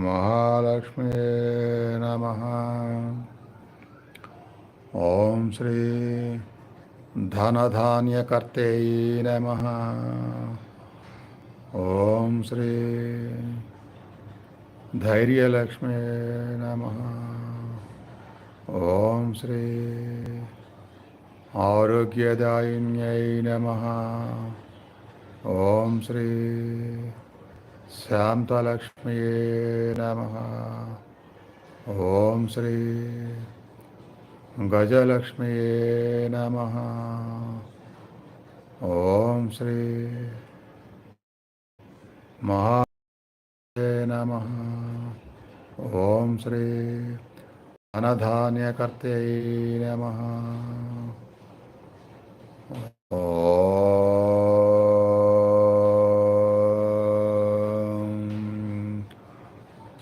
महालक्ष्मी नमः। ॐ श्री धनधान्यकर्तेयी नमः। ॐ श्री धैर्यलक्ष्मी नमः। ॐ श्री आरोग्यदायिन्यै नमः। ॐ श्री शान्तालक्ष्म्ये नम। ॐ श्री गजलक्ष्म्ये नमः। ॐ श्री महा नम। ओं श्री अनधान्यकर्त्यै नमः।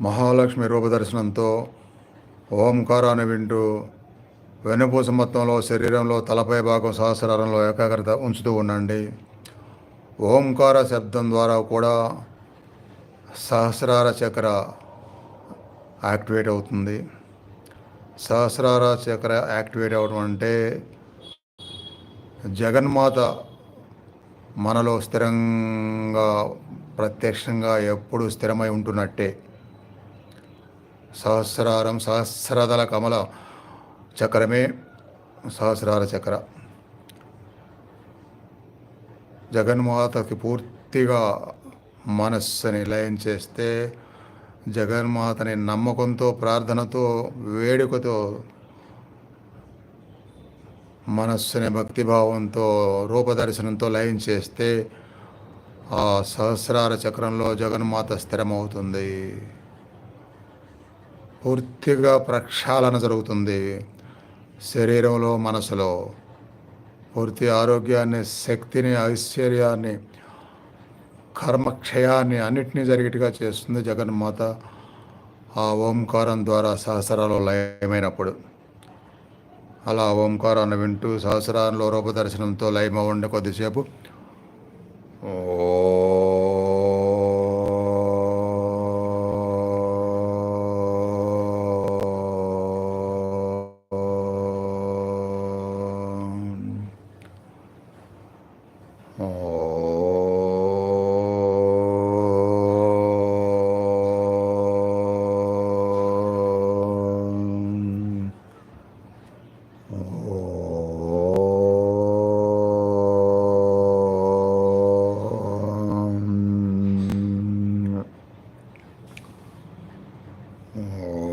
మహాలక్ష్మి రూపదర్శనంతో ఓంకారాన్ని వింటూ వెన్నుపూస మొత్తంలో శరీరంలో తలపై భాగం సహస్రారంలో ఏకాగ్రత ఉంచుతూ ఉండండి. ఓంకార శబ్దం ద్వారా కూడా సహస్రార చక్ర యాక్టివేట్ అవుతుంది. సహస్రార చక్ర యాక్టివేట్ అవడం అంటే జగన్మాత మనలో స్థిరంగా ప్రత్యక్షంగా ఎప్పుడు స్థిరమై ఉంటున్నట్టే. సహస్రారం సహస్రదల కమల చక్రమే సహస్రార చక్ర. జగన్మాతకి పూర్తిగా మనస్సుని లయం చేస్తే జగన్మాతని నమ్మకంతో ప్రార్థనతో వేడుకతో మనస్సుని భక్తిభావంతో రూపదర్శనంతో లయం చేస్తే ఆ సహస్రార చక్రంలో జగన్మాత స్థిరమవుతుంది. పూర్తిగా ప్రక్షాళన జరుగుతుంది శరీరంలో మనసులో. పూర్తి ఆరోగ్యాన్ని శక్తిని ఐశ్వర్యాన్ని కర్మక్షయాన్ని అన్నిటినీ జరిగేట్టుగా చేస్తుంది జగన్మాత ఆ ఓంకారం ద్వారా సహస్రాలు లయమైనప్పుడు. అలా ఓంకారాన్ని వింటూ సహస్రాల్లో రూపదర్శనంతో లయమవ్వండి కొద్దిసేపు. ఓ Oh.